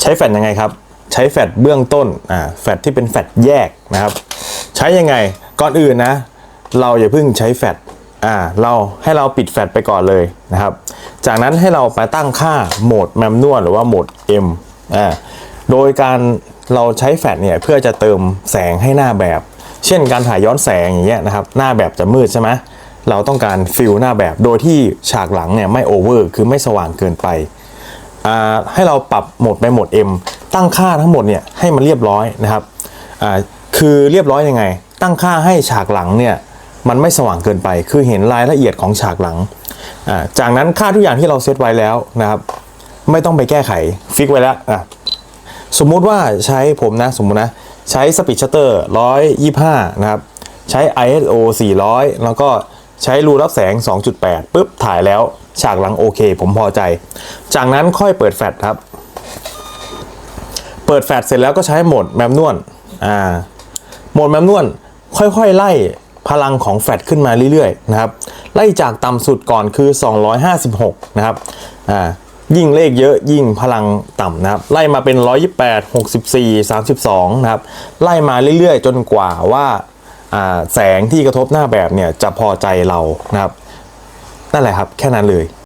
ใช้แฟดยังไงครับ ใช้แฟดเบื้องต้นอ่าแฟดที่เป็นแฟดแยกนะครับ ใช้ยังไงก่อนอื่นนะ เราอย่าเพิ่งใช้แฟดอ่าเราให้เราปิดแฟดไปก่อนเลยนะครับ จากนั้นให้เราไปตั้งค่าโหมดแมมนวลหรือว่าโหมด M อ่าโดยการเราใช้แฟลชเนี่ยเพื่อจะเติมแสงให้หน้าแบบ เช่นการถ่ายย้อนแสงอย่างเงี้ยนะครับ หน้าแบบจะมืดใช่ไหมเราต้องการฟิลหน้าแบบโดยที่ฉากหลังเนี่ยไม่โอเวอร์คือไม่สว่างเกินไป ให้เราปรับโหมดไปโหมด M ตั้งค่าทั้งหมดเนี่ยให้มันเรียบร้อยนะครับคือเรียบร้อยยังไง ตั้งค่าให้ฉากหลังเนี่ยมันไม่สว่างเกินไป คือเห็นรายละเอียดของฉากหลัง จากนั้นค่าทุกอย่างที่เราเซตไว้แล้วนะครับ ไม่ต้องไปแก้ไขฟิกไว้แล้วอะสมมุติว่าใช้ผมนะสมมุตินะ ใช้สปีดชัตเตอร์125 นะครับ ใช้ ISO 400 แล้วก็ ใช้รูรับแสง 2.8ปุ๊บถ่ายแล้วฉากหลังโอเค ผมพอใจ จากนั้นค่อยเปิดแฟลชครับ เปิดแฟลชเสร็จแล้วก็ใช้โหมดแมมนวลอ่าโหมดแมมนวลค่อยๆ ไล่พลังของแฟลชขึ้นมาเรื่อยๆนะครับไล่จากต่ำสุดก่อนคือ 256 นะครับอ่ายิ่งเลขเยอะยิ่งพลังต่ำนะครับ ไล่มาเป็น 128 64 32 นะครับ ไล่มาเรื่อยๆ จนกว่าว่าอ่า แสงที่กระทบหน้าแบบเนี่ยจะพอใจเรานะครับนั่นแหละครับแค่นั้นเลย